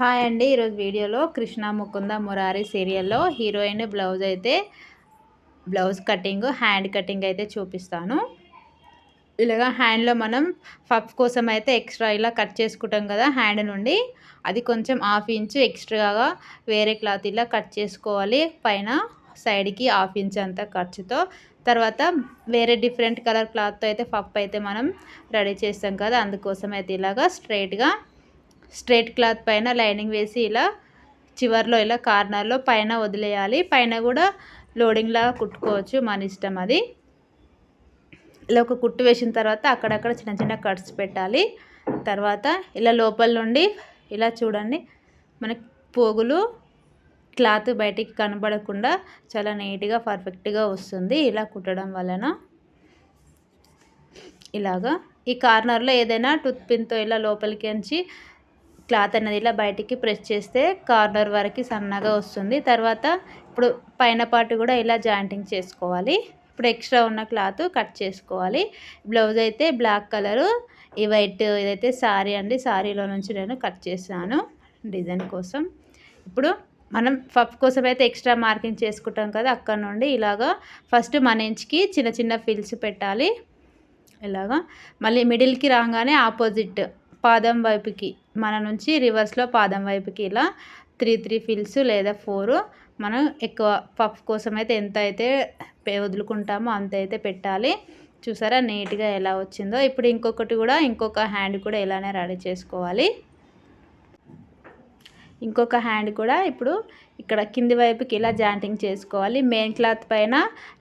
Hi అండి. ఈరోజు వీడియోలో కృష్ణ ముకుంద మురారి సీరియల్లో హీరోయిన్ బ్లౌజ్ అయితే బ్లౌజ్ కటింగ్ హ్యాండ్ కటింగ్ అయితే చూపిస్తాను. ఇలాగా హ్యాండ్లో మనం పఫ్ కోసం అయితే ఎక్స్ట్రా ఇలా కట్ చేసుకుంటాం కదా హ్యాండ్ నుండి. అది కొంచెం హాఫ్ ఇంచ్ ఎక్స్ట్రాగా వేరే క్లాత్ ఇలా కట్ చేసుకోవాలి. పైన సైడ్కి హాఫ్ ఇంచ్ అంత ఖర్చుతో. తర్వాత వేరే డిఫరెంట్ కలర్ క్లాత్తో అయితే పఫ్ అయితే మనం రెడీ చేస్తాం కదా. అందుకోసం అయితే ఇలాగా స్ట్రైట్గా స్ట్రైట్ క్లాత్ పైన లైనింగ్ వేసి ఇలా చివర్లో ఇలా కార్నర్లో పైన వదిలేయాలి. పైన కూడా లోడింగ్లా కుట్టుకోవచ్చు మన ఇష్టం అది. ఇలా ఒక కుట్టు వేసిన తర్వాత అక్కడక్కడ చిన్న చిన్న కట్స్ పెట్టాలి. తర్వాత ఇలా లోపల నుండి ఇలా చూడండి మనకి పోగులు క్లాత్ బయటికి కనబడకుండా చాలా నీట్గా పర్ఫెక్ట్గా వస్తుంది ఇలా కుట్టడం వలన. ఇలాగా ఈ కార్నర్లో ఏదైనా టూత్ పిన్తో ఇలా లోపలికి అంచి క్లాత్ అనేది ఇలా బయటికి ప్రెస్ చేస్తే కార్నర్ వరకు సన్నగా వస్తుంది. తర్వాత ఇప్పుడు పైన పాటు కూడా ఇలా జాయింటింగ్ చేసుకోవాలి. ఇప్పుడు ఎక్స్ట్రా ఉన్న క్లాత్ కట్ చేసుకోవాలి. బ్లౌజ్ అయితే బ్లాక్ కలరు ఈ వైట్ ఇదైతే శారీ అండి సారీలో నుంచి నేను కట్ చేశాను డిజైన్ కోసం. ఇప్పుడు మనం పఫ్ కోసం అయితే ఎక్స్ట్రా మార్కింగ్ చేసుకుంటాం కదా అక్కడ నుండి ఇలాగా ఫస్ట్ మన ఇంచుకి చిన్న చిన్న ఫిల్స్ పెట్టాలి. ఇలాగా మళ్ళీ మిడిల్కి రాగానే ఆపోజిట్ పాదం వైపుకి మన నుంచి రివర్స్లో పాదం వైపుకి ఇలా త్రీ త్రీ ఫిల్స్ లేదా ఫోర్ మనం ఎక్కువ పఫ్ కోసం అయితే ఎంత అయితే వదులుకుంటామో అంత అయితే పెట్టాలి. చూసారా? నీట్గా ఎలా వచ్చిందో. ఇప్పుడు ఇంకొకటి కూడా ఇంకొక హ్యాండ్ కూడా ఇలానే రెడీ చేసుకోవాలి. ఇంకొక హ్యాండ్ కూడా ఇప్పుడు ఇక్కడ కింది వైపుకి ఇలా జాయింటింగ్ చేసుకోవాలి. మెయిన్ క్లాత్ పైన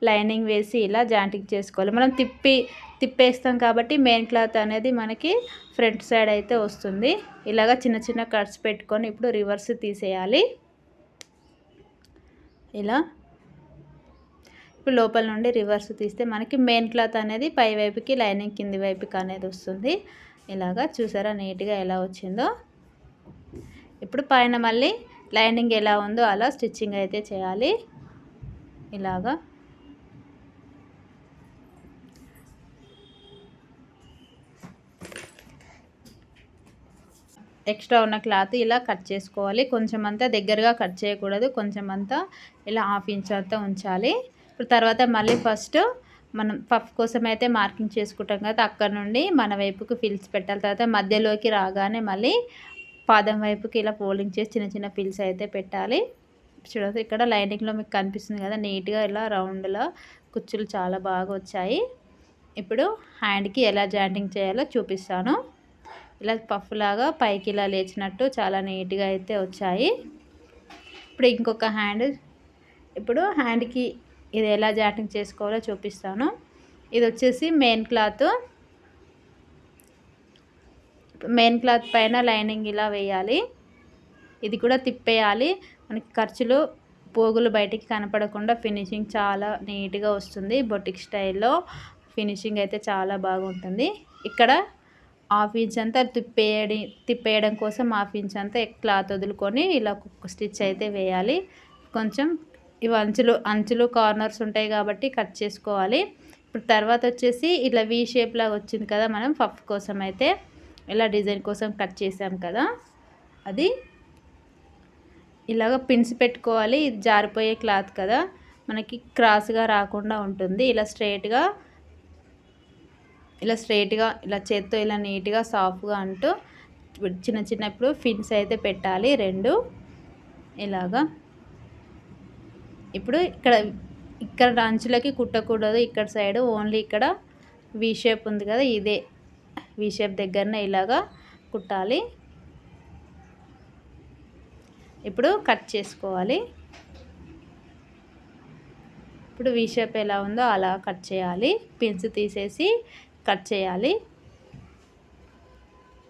లైనింగ్ వేసి ఇలా జాయింటింగ్ చేసుకోవాలి. మనం తిప్పి తిప్పేస్తాం కాబట్టి మెయిన్ క్లాత్ అనేది మనకి ఫ్రంట్ సైడ్ అయితే వస్తుంది. ఇలాగ చిన్న చిన్న కట్స్ పెట్టుకొని ఇప్పుడు రివర్స్ తీసేయాలి. ఇలా ఇప్పుడు లోపల నుండి రివర్స్ తీస్తే మనకి మెయిన్ క్లాత్ అనేది పై వైపుకి లైనింగ్ కింది వైపుకి అనేది వస్తుంది. ఇలాగా చూసారా నీట్గా ఎలా వచ్చిందో? ఇప్పుడు పైన మళ్ళీ లైనింగ్ ఎలా ఉందో అలా స్టిచ్చింగ్ అయితే చేయాలి. ఇలాగా. ఎక్స్ట్రా ఉన్న క్లాత్ ఇలా కట్ చేసుకోవాలి. కొంచెం అంతా దగ్గరగా కట్ చేయకూడదు. కొంచెం అంతా ఇలా హాఫ్ ఇంచ్ అంతా ఉంచాలి. ఇప్పుడు తర్వాత మళ్ళీ ఫస్ట్ మనం పఫ్ కోసం అయితే మార్కింగ్ చేసుకుంటాం కదా అక్కడ నుండి మన వైపుకి ఫిల్స్ పెట్టాలి. తర్వాత మధ్యలోకి రాగానే మళ్ళీ పాదం వైపుకి ఇలా ఫోల్డింగ్ చేసి చిన్న చిన్న పిల్స్ అయితే పెట్టాలి. చూడవచ్చు ఇక్కడ లైనింగ్లో మీకు కనిపిస్తుంది కదా నీట్గా ఇలా రౌండ్లో కుచ్చులు చాలా బాగా వచ్చాయి. ఇప్పుడు హ్యాండ్కి ఎలా జాయింటింగ్ చేయాలో చూపిస్తాను. ఇలా పఫ్లాగా పైకి ఇలా లేచినట్టు చాలా నీట్గా అయితే వచ్చాయి. ఇప్పుడు ఇంకొక హ్యాండ్ ఇప్పుడు హ్యాండ్కి ఇది ఎలా జాయింటింగ్ చేసుకోవాలో చూపిస్తాను. ఇది వచ్చేసి మెయిన్ క్లాత్. మెయిన్ క్లాత్ పైన లైనింగ్ ఇలా వేయాలి. ఇది కూడా తిప్పేయాలి. మనకి ఖర్చులు పోగులు బయటికి కనపడకుండా ఫినిషింగ్ చాలా నీట్గా వస్తుంది బొటిక్ స్టైల్లో. ఫినిషింగ్ అయితే చాలా బాగుంటుంది. ఇక్కడ హాఫ్ ఇంచ్ అంతా తిప్పేయడి తిప్పేయడం కోసం హాఫ్ ఇంచ్ అంతా క్లాత్ వదులుకొని ఇలా కుక్క స్టిచ్ అయితే వేయాలి. కొంచెం ఇవి అంచులు అంచులు కార్నర్స్ ఉంటాయి కాబట్టి కట్ చేసుకోవాలి. ఇప్పుడు తర్వాత వచ్చేసి ఇలా వీ షేప్ లాగా వచ్చింది కదా మనం పఫ్ కోసం అయితే. ఇలా డిజైన్ కోసం కట్ చేసాం కదా అది ఇలాగ పిన్స్ పెట్టుకోవాలి. ఇది జారిపోయే క్లాత్ కదా మనకి క్రాస్గా రాకుండా ఉంటుంది. ఇలా స్ట్రైట్గా ఇలా స్ట్రైట్గా ఇలా చేత్తో ఇలా నీట్గా సాఫ్ట్గా అంటూ చిన్న చిన్నప్పుడు ఫిన్స్ అయితే పెట్టాలి. రెండు ఇలాగా. ఇప్పుడు ఇక్కడ ఇక్కడ అంచులకి కుట్టకూడదు. ఇక్కడ సైడ్ ఓన్లీ ఇక్కడ వీ షేప్ ఉంది కదా ఇదే. విషేప్ దగ్గరనే ఇలాగా కుట్టాలి. ఇప్పుడు కట్ చేసుకోవాలి. ఇప్పుడు విషేప్ ఎలా ఉందో అలా కట్ చేయాలి. పిన్స్ తీసేసి కట్ చేయాలి.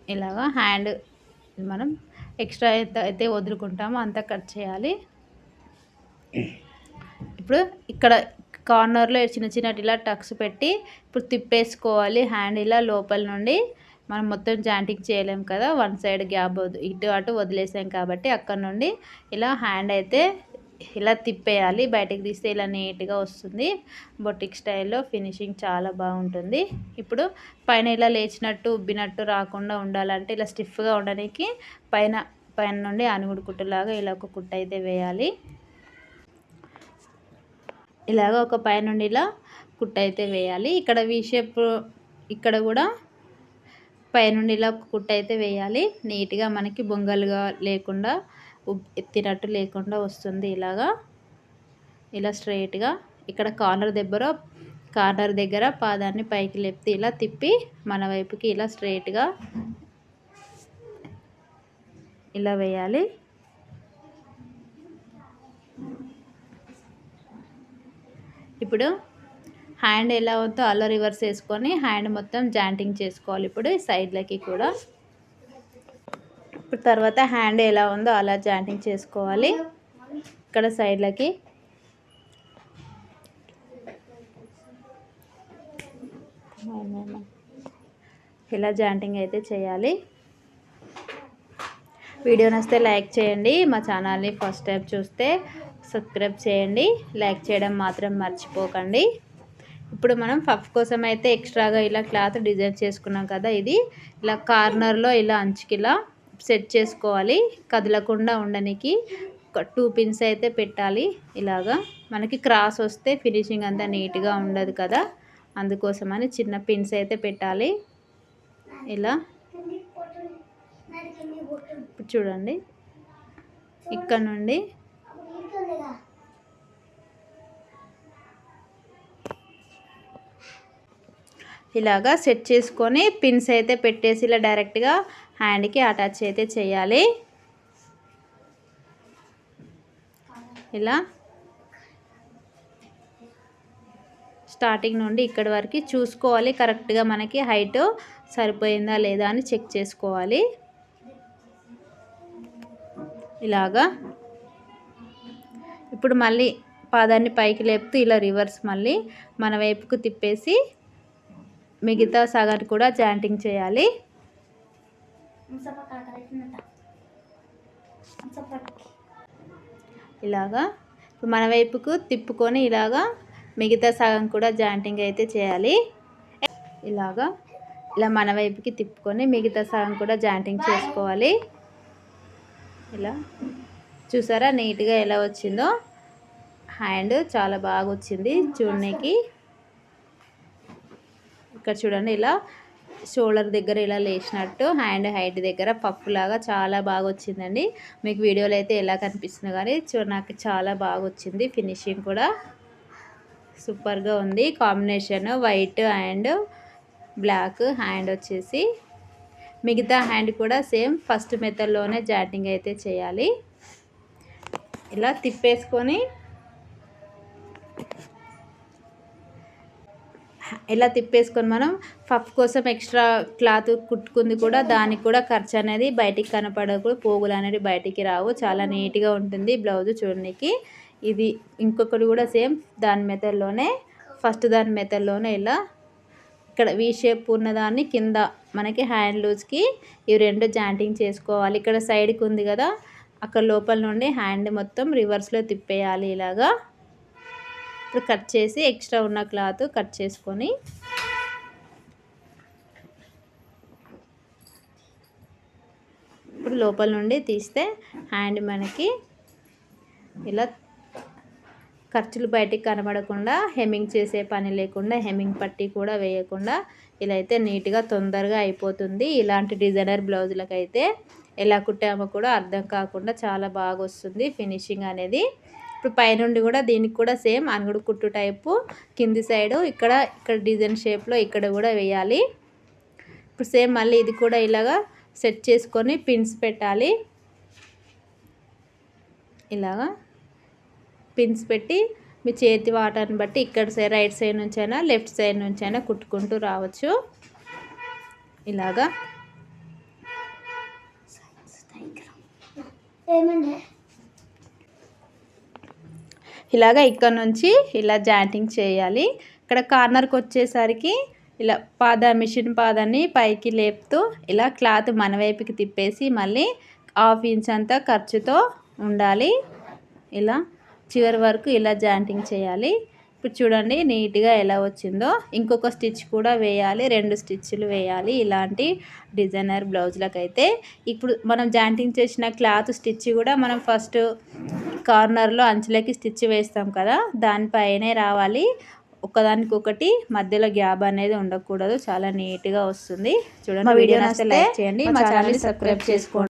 ఇలాగా హ్యాండ్ మనం ఎక్స్ట్రా ఎంత అయితే వదులుకుంటామో అంత కట్ చేయాలి. ఇప్పుడు ఇక్కడ కార్నర్లో చిన్న చిన్న ఇలా టక్స్ పెట్టి ఇప్పుడు తిప్పేసుకోవాలి. హ్యాండ్ ఇలా లోపల నుండి మనం మొత్తం జాయింటింగ్ చేయలేం కదా. వన్ సైడ్ గ్యాప్ ఇటు అటు వదిలేసాం కాబట్టి అక్కడ నుండి ఇలా హ్యాండ్ అయితే ఇలా తిప్పేయాలి. బయటకు తీస్తే ఇలా నీట్గా వస్తుంది. బొటిక్ స్టైల్లో ఫినిషింగ్ చాలా బాగుంటుంది. ఇప్పుడు పైన ఇలా లేచినట్టు ఉబ్బినట్టు రాకుండా ఉండాలంటే ఇలా స్టిఫ్గా ఉండడానికి పైన పైన నుండి అనుగుడు కుట్టులాగా ఇలా ఒక కుట్ట అయితే వేయాలి. ఇలాగ ఒక పైన నుండి ఇలా కుట్టు అయితే వేయాలి. ఇక్కడ విషేప్ ఇక్కడ కూడా పైనుండి ఇలా కుట్టు అయితే వేయాలి. నీట్గా మనకి బొంగలుగా లేకుండా ఎత్తినట్టు లేకుండా వస్తుంది ఇలాగా. ఇలా స్ట్రైట్గా ఇక్కడ కార్నర్ దగ్గర కార్నర్ దగ్గర పాదాన్ని పైకి లేపితే ఇలా తిప్పి మన వైపుకి ఇలా స్ట్రైట్గా ఇలా వేయాలి. ఇప్పుడు హ్యాండ్ ఎలా అవుతుందో అలా రివర్స్ వేసుకొని హ్యాండ్ మొత్తం జాంటింగ్ చేసుకోవాలి ఇప్పుడు సైడ్లకి కూడా. ఇప్పుడు తర్వాత హ్యాండ్ ఎలా ఉందో అలా జాంటింగ్ చేసుకోవాలి. ఇక్కడ సైడ్లకి. ఇలా జాంటింగ్ అయితే చేయాలి. వీడియో నచ్చితే లైక్ చేయండి. మా ఛానల్ని ఫస్ట్ టైం చూస్తే సబ్స్క్రైబ్ చేయండి లైక్ చేయడం మాత్రం మర్చిపోకండి. ఇప్పుడు మనం పఫ్ కోసం అయితే ఎక్స్ట్రాగా ఇలా క్లాత్ డిజైన్ చేసుకున్నాం కదా ఇది. ఇలా కార్నర్లో ఇలా అంచుకి ఇలా సెట్ చేసుకోవాలి. కదలకుండా ఉండడానికి టూ పిన్స్ అయితే పెట్టాలి. ఇలాగా మనకి క్రాస్ వస్తే ఫినిషింగ్ అంతా నీట్గా ఉండదు కదా. అందుకోసమని చిన్న పిన్స్ అయితే పెట్టాలి. ఇలా చూడండి. ఇక్కడ నుండి ఇలాగా సెట్ చేసుకొని పిన్స్ అయితే పెట్టేసి ఇలా డైరెక్ట్గా హ్యాండ్కి అటాచ్ అయితే చేయాలి. ఇలా స్టార్టింగ్ నుండి ఇక్కడి వరకు చూసుకోవాలి. కరెక్ట్గా మనకి హైట్ సరిపోయిందా లేదా అని చెక్ చేసుకోవాలి. ఇలాగా ఇప్పుడు మళ్ళీ పాదాన్ని పైకి లేపుతూ ఇలా రివర్స్ మళ్ళీ మన వైపుకు తిప్పేసి మిగతా సగాన్ని కూడా జాంటింగ్ చేయాలి. ఇలాగా. మన వైపుకు తిప్పుకొని ఇలాగా మిగతా సగం కూడా జాంటింగ్ అయితే చేయాలి. ఇలాగా. ఇలా మన వైపుకి తిప్పుకొని మిగతా సగం కూడా జాంటింగ్ చేసుకోవాలి. ఇలా. చూసారా నీట్గా ఎలా వచ్చిందో. హ్యాండ్ చాలా బాగా వచ్చింది చూడడానికి ఇక్కడ చూడండి ఇలా షోల్డర్ దగ్గర ఇలా లేచినట్టు హ్యాండ్ హైట్ దగ్గర పప్పు లాగా చాలా బాగా వచ్చిందండి మీకు వీడియోలో అయితే ఎలా కనిపిస్తుంది కానీ నాకు చాలా బాగా వచ్చింది ఫినిషింగ్ కూడా. సూపర్గా ఉంది. Combination white and black hand వచ్చేసి. మిగతా హ్యాండ్ కూడా సేమ్ ఫస్ట్ మెథడ్లోనే జాటింగ్ అయితే చేయాలి. ఇలా తిప్పేసుకొని ఇలా తిప్పేసుకొని మనం పఫ్ కోసం ఎక్స్ట్రా క్లాత్ కుట్టుకుంది కూడా దానికి కూడా ఖర్చు అనేది బయటికి కనపడకు పోగులు అనేది బయటికి రావు. చాలా నీట్గా ఉంటుంది బ్లౌజ్ చూడడానికి ఇది ఇంకొకటి కూడా సేమ్ దాని మెథడ్లోనే ఫస్ట్ దాని మెథడ్లోనే ఇలా ఇక్కడ వీ షేప్ ఉన్నదాన్ని కింద మనకి హ్యాండ్ లూజ్కి ఇవి రెండు జాంటింగ్ చేసుకోవాలి. ఇక్కడ సైడ్కి ఉంది కదా అక్కడ లోపల నుండి హ్యాండ్ మొత్తం రివర్స్లో తిప్పేయాలి ఇలాగా. ఇప్పుడు కట్ చేసి ఎక్స్ట్రా ఉన్న క్లాత్ కట్ చేసుకొని ఇప్పుడు లోపల నుండి తీస్తే హ్యాండ్ మనకి ఇలా ఖర్చులు బయటికి కనబడకుండా హెమ్మింగ్ చేసే పని లేకుండా హెమ్మింగ్ పట్టి కూడా వేయకుండా ఇలా అయితే నీట్గా తొందరగా అయిపోతుంది. ఇలాంటి డిజైనర్ బ్లౌజులకైతే అయితే ఎలా కుట్టామో కూడా అర్థం కాకుండా చాలా బాగా వస్తుంది ఫినిషింగ్ అనేది. ఇప్పుడు పైనుండి కూడా దీనికి కూడా సేమ్ అనుగుడు కుట్టు టైపు కింది సైడు ఇక్కడ ఇక్కడ డిజైన్ షేప్లో ఇక్కడ కూడా వేయాలి. ఇప్పుడు సేమ్ మళ్ళీ ఇది కూడా ఇలాగా సెట్ చేసుకొని పిన్స్ పెట్టాలి. ఇలాగా పిన్స్ పెట్టి మీ చేతి వాటర్ని బట్టి ఇక్కడ సైడ్ రైట్ సైడ్ నుంచి అయినా లెఫ్ట్ సైడ్ నుంచి అయినా కుట్టుకుంటూ రావచ్చు. ఇలాగా. ఇలాగా ఇక్కడ నుంచి ఇలా జాయింటింగ్ చేయాలి. ఇక్కడ కార్నర్కి వచ్చేసరికి ఇలా పాద మిషన్ పాదాన్ని పైకి లేపుతూ ఇలా క్లాత్ మన వైపుకి తిప్పేసి మళ్ళీ హాఫ్ ఇంచ్ అంతా ఖర్చుతో ఉండాలి. ఇలా చివరి వరకు ఇలా జాయింటింగ్ చేయాలి. ఇప్పుడు చూడండి నీట్గా ఎలా వచ్చిందో. ఇంకొక స్టిచ్ కూడా వేయాలి. రెండు స్టిచ్లు వేయాలి. ఇలాంటి డిజైనర్ బ్లౌజ్లకు అయితే ఇప్పుడు మనం జాయింటింగ్ చేసిన క్లాత్ స్టిచ్ కూడా మనం ఫస్ట్ కార్నర్లో అంచులకి స్టిచ్ వేస్తాం కదా. దానిపైనే రావాలి. ఒకదానికొకటి మధ్యలో గ్యాప్ అనేది ఉండకూడదు. చాలా నీట్గా వస్తుంది. చూడండి వీడియో నచ్చితే లైక్ చేయండి. మా ఛానల్ని సబ్స్క్రైబ్ చేసుకోండి.